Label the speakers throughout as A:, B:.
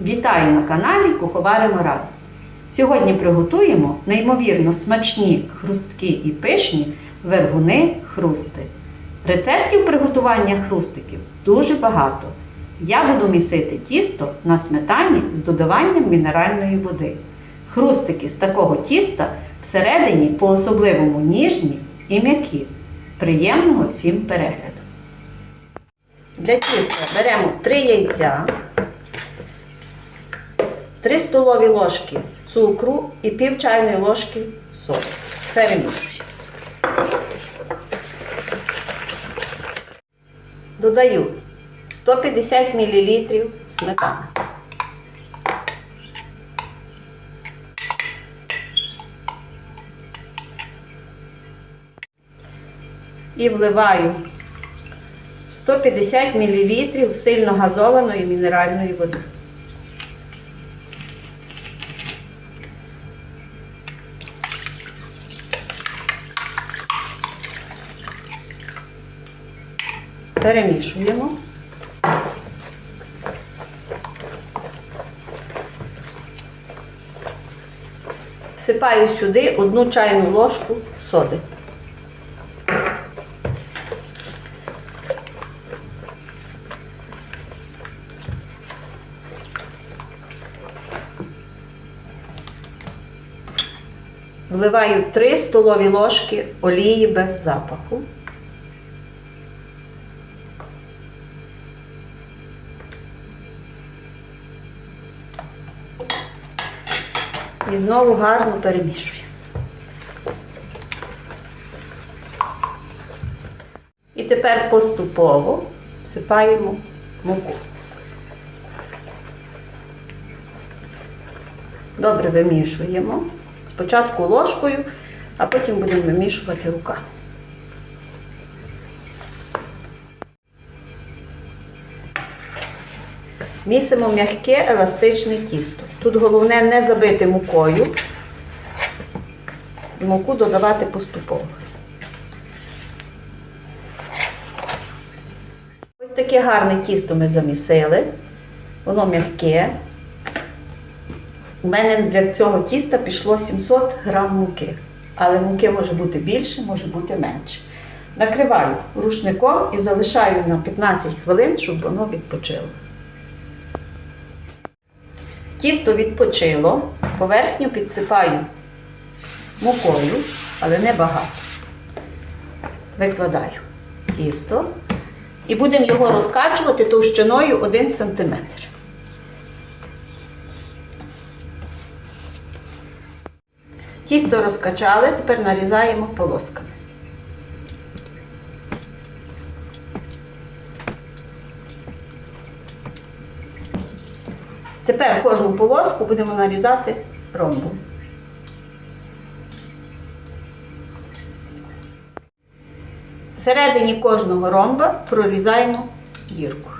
A: Вітаю на каналі Куховаримо разом. Сьогодні приготуємо неймовірно смачні хрусткі і пишні вергуни хрусти. Рецептів приготування хрустиків дуже багато. Я буду місити тісто на сметані з додаванням мінеральної води. Хрустики з такого тіста всередині по-особливому ніжні і м'які. Приємного всім перегляду! Для тіста беремо 3 яйця, 3 столові ложки цукру і пів чайної ложки солі. Перемішуємо. Додаю 150 мл сметани. І вливаю 150 мл сильно газованої мінеральної води. Перемішуємо. Всипаю сюди одну чайну ложку соди. Вливаю 3 столові ложки олії без запаху. І знову гарно перемішую. І тепер поступово всипаємо муку. Добре вимішуємо. Спочатку ложкою, а потім будемо вимішувати руками. Місимо м'яке еластичне тісто. Тут головне не забити мукою. Муку додавати поступово. Ось таке гарне тісто ми замісили. Воно м'яке. У мене для цього тіста пішло 700 грам муки. Але муки може бути більше, може бути менше. Накриваю рушником і залишаю на 15 хвилин, щоб воно відпочило. Тісто відпочило, поверхню підсипаю мукою, але не багато. Викладаю тісто і будемо його розкачувати товщиною 1 см. Тісто розкачали, тепер нарізаємо полосками. Тепер кожну полоску будемо нарізати ромбом. Всередині кожного ромба прорізаємо дірку.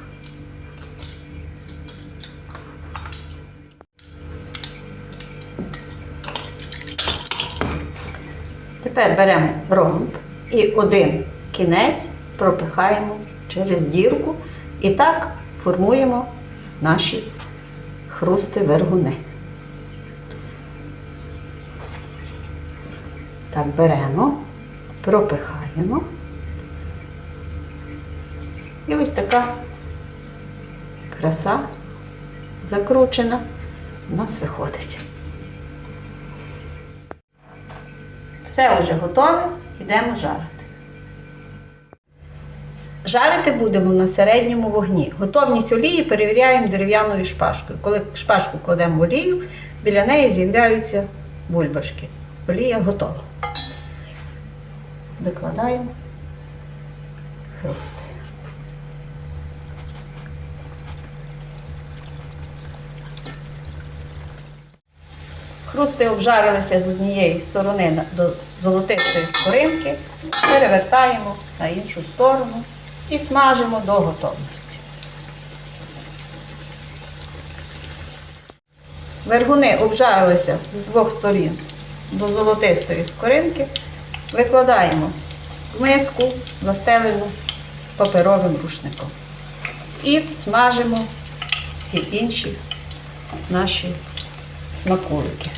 A: Тепер беремо ромб і один кінець пропихаємо через дірку і так формуємо наші хрусти вергуни. Так, беремо, пропихаємо. І ось така краса закручена у нас виходить. Все вже готове, йдемо жарити. Жарити будемо на середньому вогні. Готовність олії перевіряємо дерев'яною шпажкою. Коли шпажку кладемо в олію, біля неї з'являються бульбашки. Олія готова. Викладаємо хрусти. Хрусти обжарилися з однієї сторони до золотистої скоринки, перевертаємо на іншу сторону і смажимо до готовності. Вергуни обжарилися з двох сторін до золотистої скоринки, викладаємо в миску, застелену паперовим рушником. І смажимо всі інші наші смаколики.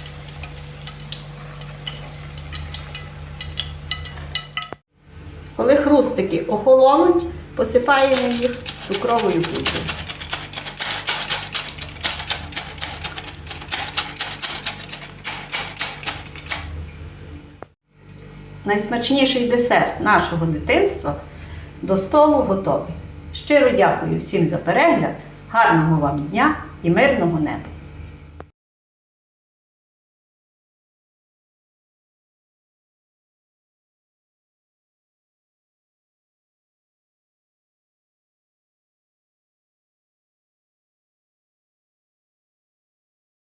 A: Коли хрустики охолонуть, посипаємо їх цукровою пудрою. Найсмачніший десерт нашого дитинства до столу готовий. Щиро дякую всім за перегляд, гарного вам дня і мирного неба!